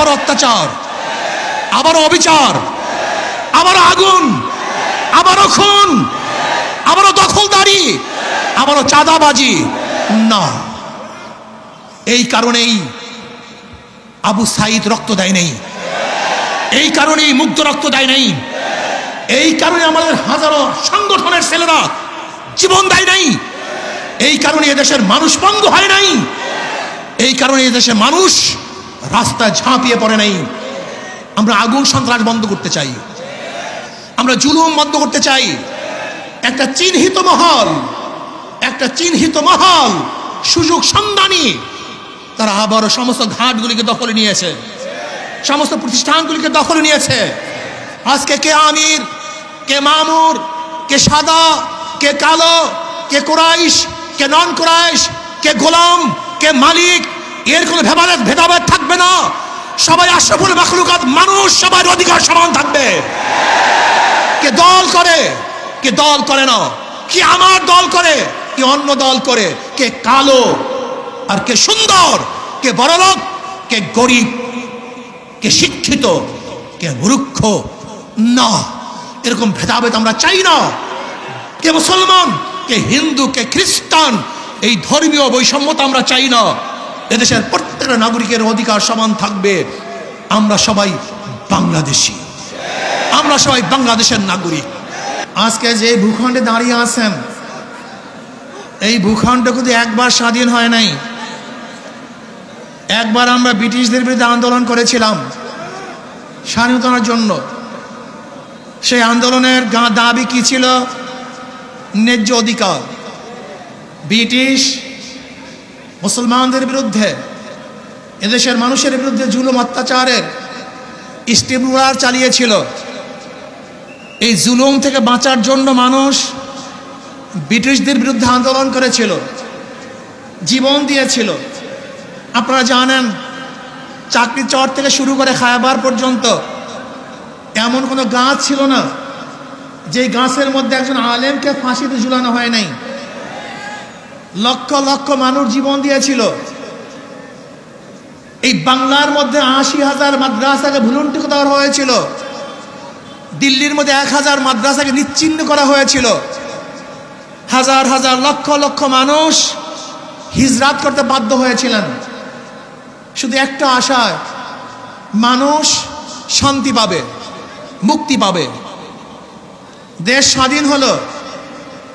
আবার অত্যাচার, আবার অবিচার, আবার আগুন, আবারও খুন, আবারও দখলদারি, আবারও চাঁদাবাজি। না, এই কারণেই আবু সাইদ রক্ত দেয় নেই। এই কারণেই মুগ্ধ রক্ত দেয় নেই। এই কারণে আমাদের হাজারো সংগঠনের ছেলেরা জীবন দেয় নাই। এই কারণে এদেশের মানুষ বন্ধ হয় নাই। এই কারণে এদেশের মানুষ রাস্তায় ঝাঁপিয়ে পড়ে নাই। আমরা আগুন সন্ত্রাস বন্ধ করতে চাই। আমরা জুলুম বন্ধ করতে চাই। একটা চিহ্নিত মহল, একটা চিহ্নিত মহল, সুযোগ সন্ধানী, তারা আবারও সমস্ত ঘাটগুলিকে দখলে নিয়েছে। সমস্ত প্রতিষ্ঠানগুলিকে দখলে নিয়েছে। আজকে কে আমির, কে মামুর, কে সাদা, কে কালো, কে কোরাইশ, কে নন কোরাইশ, কে গোলাম, কে মালিক, এর কোনো ভেদাভেদ ভেদাভেদ না। সবাই আশরাফুল মাখলুকাত, মানুষ সবার অধিকার সমান থাকবে। কে দল করে, কে দল করে না। কি আমার দল করে, কি অন্য দল করে। কে কালো আর কে সুন্দর, কে বড়লোক কে গরিব, কে শিক্ষিত, কে মূর্খ, না। এরকম ভেদাভেদ আমরা চাই না। কে মুসলমান, কে হিন্দু, কে খ্রিস্টান, এই ধর্মীয় বৈষম্যতা আমরা চাই না। এদেশের প্রত্যেকটা নাগরিকের অধিকার সমান থাকবে। আমরা সবাই বাংলাদেশি। আমরা সবাই বাংলাদেশের নাগরিক। আজকে যে ভূখণ্ডে দাঁড়িয়ে আছেন, এই ভূখণ্ড কিন্তু একবার স্বাধীন হয় নাই। একবার আমরা ব্রিটিশদের বিরুদ্ধে আন্দোলন করেছিলাম, স্বাধীনতার জন্য। সেই আন্দোলনের দাবি কি ছিল? ন্যায্য অধিকার। ব্রিটিশ মুসলমানদের বিরুদ্ধে, এদেশের মানুষের বিরুদ্ধে জুলুম অত্যাচারের স্টিমুলার চালিয়েছিল। এই জুলুম থেকে বাঁচার জন্য মানুষ ব্রিটিশদের বিরুদ্ধে আন্দোলন করেছিল, জীবন দিয়েছিল। আপনারা জানেন চাকরি চর থেকে শুরু করে খায়াবার পর্যন্ত এমন কোনো গাছ ছিল না যে গাছের মধ্যে একজন আলেমকে ফাঁসিতে ঝুলানো হয় নাই। লক্ষ লক্ষ মানুষ জীবন দিয়েছিল। এই বাংলার মধ্যে আশি হাজার মাদ্রাসাকে ভুলুন্টিক দেওয়া হয়েছিল। দিল্লির মধ্যে এক হাজার মাদ্রাসাকে নিচ্ছিন্ন করা হয়েছিল। হাজার হাজার লক্ষ লক্ষ মানুষ হিজরাত করতে বাধ্য হয়েছিলেন। শুধু একটা আশায়, মানুষ শান্তি পাবে, মুক্তি পাবে। দেশ স্বাধীন হলো,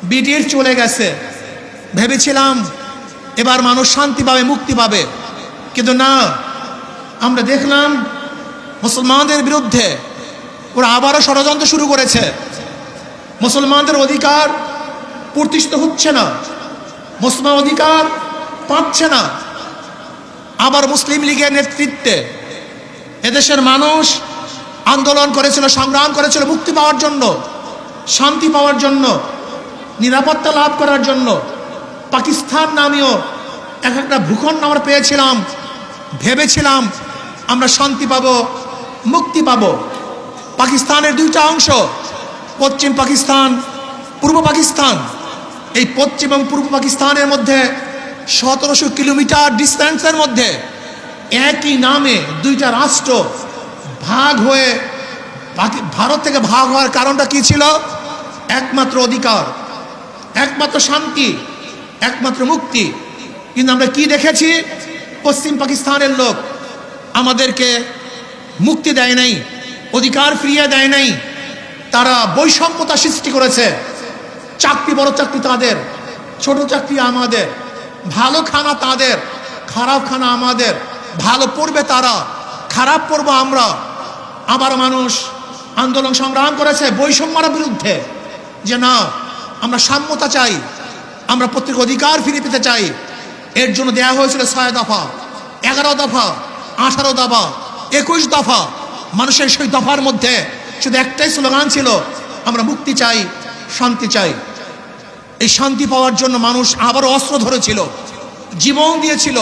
ব্রিটিশ চলে গেছে। ভেবেছিলাম এবার মানুষ শান্তি পাবে, মুক্তি পাবে। কিন্তু না, আমরা দেখলাম মুসলমানদের বিরুদ্ধে ওরা আবারও ষড়যন্ত্র শুরু করেছে। মুসলমানদের অধিকার প্রতিষ্ঠিত হচ্ছে না। মুসলমান অধিকার পাচ্ছে না। আবার মুসলিম লীগের নেতৃত্বে এদেশের মানুষ আন্দোলন করেছিল, সংগ্রাম করেছিল মুক্তি পাওয়ার জন্য, শান্তি পাওয়ার জন্য, নিরাপত্তা লাভ করার জন্য। পাকিস্তান নামীয় এক একটা ভূখণ্ড আমরা পেয়েছিলাম, ভেবেছিলাম, আমরা শান্তি পাব, মুক্তি পাব। পাকিস্তানের দুইটা অংশ, পশ্চিম পাকিস্তান, পূর্ব পাকিস্তান। এই পশ্চিম এবং পূর্ব পাকিস্তানের মধ্যে সতেরোশো কিলোমিটার ডিস্টেন্সের মধ্যে একই নামে দুইটা রাষ্ট্র ভাগ হয়ে ভারত থেকে ভাগ হওয়ার কারণটা কি ছিল? একমাত্র অধিকার, একমাত্র শান্তি একমাত্র মুক্তি। কিন্তু আমরা কি দেখেছি? পশ্চিম পাকিস্তানের লোক আমাদেরকে মুক্তি দেয় নাই, অধিকার ফিরিয়ে দেয় নাই। তারা বৈষম্যতা সৃষ্টি করেছে। চাকরি, বড় চাকরি তাদের, ছোট চাকরি আমাদের, ভালো খানা তাদের, খারাপ খানা আমাদের, ভালো পড়বে তারা, খারাপ পড়ব আমরা। আবার মানুষ আন্দোলন সংগ্রাম করেছে বৈষম্যর বিরুদ্ধে। যে না, আমরা সাম্যতা চাই আমরা প্রত্যেক অধিকার ফিরে পেতে চাই। এর জন্য দেয়া হয়েছিল ছয় দফা, এগারো দফা, আঠারো দফা, একুশ দফা। মানুষের সেই দফার মধ্যে শুধু একটাই স্লোগান ছিল, আমরা মুক্তি চাই, শান্তি চাই। এই শান্তি পাওয়ার জন্য মানুষ আবারও অস্ত্র ধরেছিল, জীবন দিয়েছিল,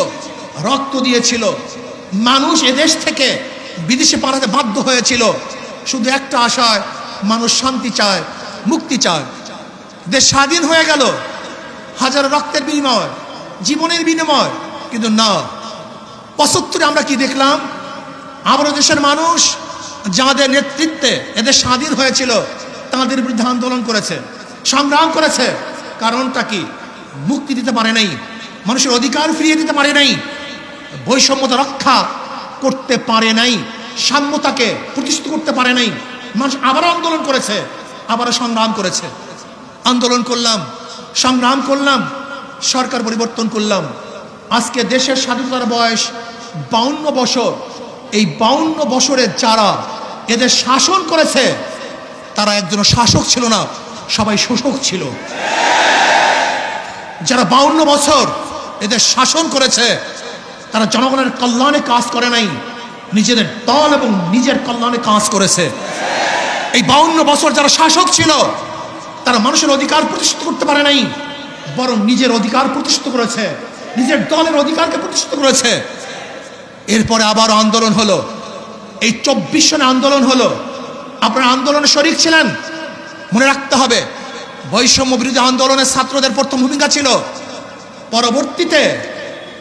রক্ত দিয়েছিল। মানুষ এদেশ থেকে বিদেশে পাঠাতে বাধ্য হয়েছিল। শুধু একটা আশায়, মানুষ শান্তি চায়, মুক্তি চায়। দেশ স্বাধীন হয়ে গেল। হাজার রক্তের বিনিময়, জীবনের বিনিময়, কিন্তু না। পঁচাত্তরে আমরা কি দেখলাম? আবারও দেশের মানুষ যাদের নেতৃত্বে এদের স্বাধীন হয়েছিল, তাদের বিরুদ্ধে আন্দোলন করেছে, সংগ্রাম করেছে। কারণটা কি? মুক্তি দিতে পারে নাই, মানুষের অধিকার ফিরিয়ে দিতে পারে নাই, বৈষম্যতা রক্ষা করতে পারে নাই, সাম্যতাকে প্রতিষ্ঠিত করতে পারে নাই। মানুষ আবারও আন্দোলন করেছে, আবারও সংগ্রাম করেছে। আন্দোলন করলাম সংগ্রাম করলাম, সরকার পরিবর্তন করলাম। আজকে দেশের স্বাধীনতার বয়স বাউন্ন বছর। এই বাউন্ন বছরের যারা এদের শাসন করেছে, তারা একজন শাসক ছিল না, সবাই শোষক ছিল। যারা বাউন্ন বছর এদের শাসন করেছে, তারা জনগণের কল্যাণে কাজ করে নাই, নিজেদের দল এবং নিজের কল্যাণে কাজ করেছে। এই বাউন্ন বছর যারা শাসক ছিল তারা মানুষের অধিকার প্রতিষ্ঠিত করতে পারে নাই, বরং নিজের অধিকার প্রতিষ্ঠিত করেছে, নিজের দলের অধিকারকে প্রতিষ্ঠিত করেছে। এরপরে আবার আন্দোলন হলো। এই চব্বিশ সনে আন্দোলন হলো। আপনারা আন্দোলনে শরিক ছিলেন, মনে রাখতে হবে, বৈষম্য বিরোধী আন্দোলনের ছাত্রদের প্রথম ভূমিকা ছিল। পরবর্তীতে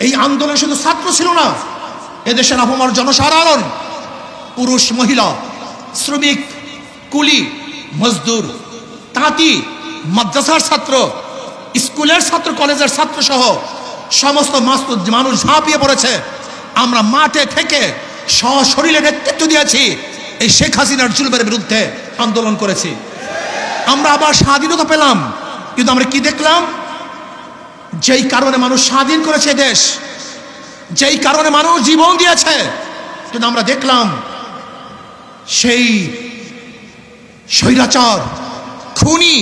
এই আন্দোলন শুধু ছাত্র ছিল না, এদেশের আবহাওয়ার জনসাধারণ, পুরুষ, মহিলা, শ্রমিক, কুলি, মজদুর তাঁতি, মাদ্রাসার ছাত্র, স্কুলের ছাত্র, কলেজের ছাত্র সহ সমস্ত মাস্ত মানুষ ঝাঁপিয়ে পড়েছে। আমরা মাঠে থেকে সশরীরে নেতৃত্ব দিয়েছি। এই শেখ হাসিনার জুলুমের বিরুদ্ধে আন্দোলন করেছি। আমরা আবার স্বাধীনতা পেলাম। কিন্তু আমরা কি দেখলাম? যেই কারণে মানুষ স্বাধীন করেছে দেশ, যেই কারণে মানুষ জীবন দিয়েছে। কিন্তু আমরা দেখলাম, সেই স্বৈরাচার খুনি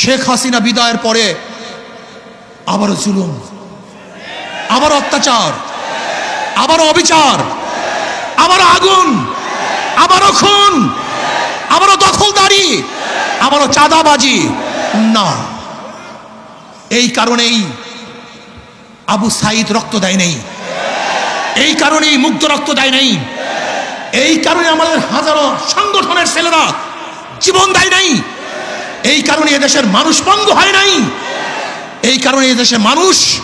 শেখ হাসিনা বিদায়ের পরে আবারও জুলুম আবার অত্যাচার, আবারও অবিচার, আবারও আগুন, আবারও খুন, আবারও দখলদারি, আবারও চাঁদাবাজি। না, এই কারণেই আবু সাইদ রক্ত দেয় নেই। এই কারণেই মুগ্ধ রক্ত দেয় নেই। এই কারণে আমাদের হাজারো সংগঠনের ছেলেরা জীবন দেয় নাই। এই কারণে এদেশের মানুষ পঙ্গু হয় নাই। এই কারণে এদেশের মানুষ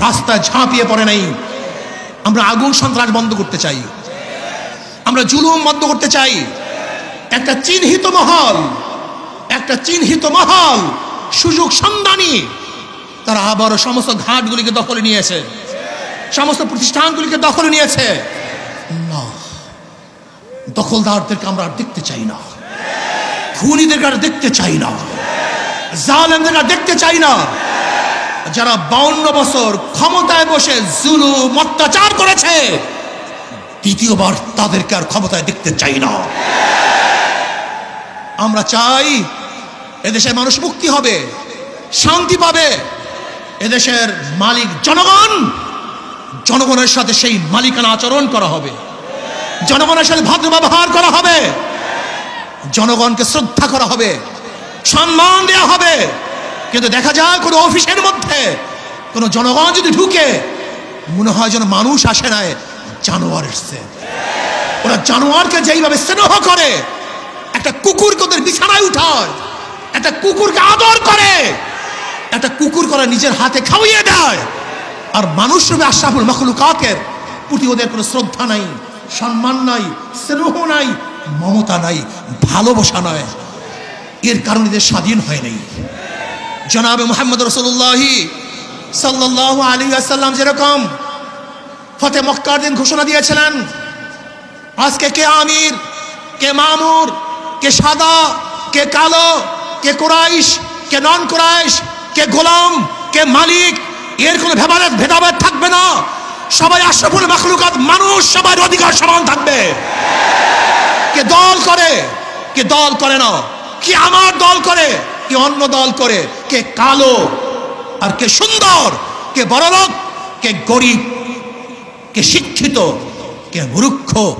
রাস্তায় ঝাঁপিয়ে পড়ে নাই। আমরা আগুন সন্ত্রাস বন্ধ করতে চাই। আমরা জুলুম বন্ধ করতে চাই। একটা চিহ্নিত মহল, একটা চিহ্নিত মহল, সুযোগ সন্ধানী, তারা আবারও সমস্ত ঘাটগুলিকে দখলে নিয়েছে। সমস্ত প্রতিষ্ঠানগুলিকে দখলে নিয়েছে। না, দখলদারদেরকে আমরা আর দেখতে চাই না। খুনিদেরকে আর দেখতে চাই না। জালেমদের আর দেখতে চাই না। যারা বাউন্ন বছর ক্ষমতায় বসে জুলুম, অত্যাচার করেছে, দ্বিতীয়বার তাদেরকে আর ক্ষমতায় দেখতে চাই না। আমরা চাই এদেশের মানুষ মুক্তি হবে, শান্তি পাবে। এদেশের মালিক জনগণ, জনগণের সাথে সেই মালিকানা আচরণ করা হবে। জনগণের সাথে ভদ্র ব্যবহার করা হবে। জনগণকে শ্রদ্ধা করা হবে, সম্মান দেওয়া হবে। কিন্তু দেখা যায় কোনো অফিসের মধ্যে কোনো জনগণ যদি ঢুকে, মনে হয় যেন মানুষ আসে নাই, জানোয়ার এসছে। ওরা জানোয়ারকে যেইভাবে স্নেহ করে, একটা কুকুরকে ওদের বিছানায় উঠায়, একটা কুকুরকে আদর করে, একটা কুকুর করে নিজের হাতে খাওয়িয়ে দেয়। আর মানুষ রূপে আশরাফুল মখলুকাতের প্রতি ওদের কোনো শ্রদ্ধা নাই, সম্মান নাই, স্নেহ নাই মমতা নাই, ভালোবাসা নয়। এর কারণে এদের স্বাধীন হয় নাই। জনাবে মোহাম্মদ রসুল্লাহি সাল্লাহ আলী আসাল্লাম যেরকম ফতে মক্কার দিন ঘোষণা দিয়েছিলেন, আজকে কে আমির, কে মামুর, কে সাদা, কে কালো, কে কোরাইশ, কে নন কোরাইশ, কে গোলাম, কে মালিক, এর কোনো ভেদাভেদ ভেদাভেদ থাকবে না। সবাই আশরাফুল মাখলুকাত মানুষ সবার অধিকার সমান থাকবে। কে দল করে, কে দল করে না? কি আমার দল করে, কে অন্য দল করে? কে কালো আর কে সুন্দর? কে বড়লোক কে গরিব, কে শিক্ষিত, কে মূর্খ?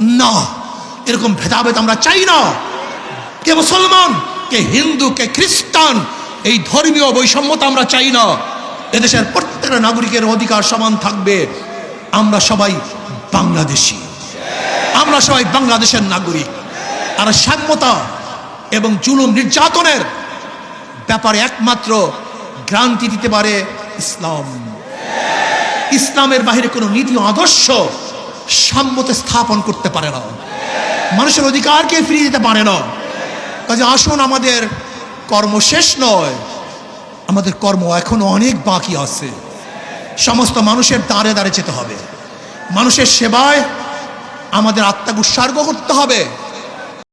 না। এরকম ভেদাভেদ আমরা চাই না। কে মুসলমান, কে হিন্দু, কে খ্রিস্টান, এই ধর্মীয় বৈষম্যতা আমরা চাই না। এদেশের প্রত্যেকটা নাগরিকের অধিকার সমান থাকবে। আমরা সবাই বাংলাদেশি। আমরা সবাই বাংলাদেশের নাগরিক। আর সাম্যতা এবং জুলুম নির্যাতনের ব্যাপারে একমাত্র গ্রান্তি দিতে পারে ইসলাম। ইসলামের বাহিরে কোনো নীতি আদর্শ সাম্যতে স্থাপন করতে পারে না। মানুষের অধিকারকে ফিরিয়ে দিতে পারে না। কাজে আসুন, আমাদের কর্ম শেষ নয়। আমাদের কর্ম এখনও অনেক বাকি আছে। সমস্ত মানুষের দাঁড়ে দাঁড়ে যেতে হবে। মানুষের সেবায় আমাদের আত্মাকে উৎসর্গ করতে হবে।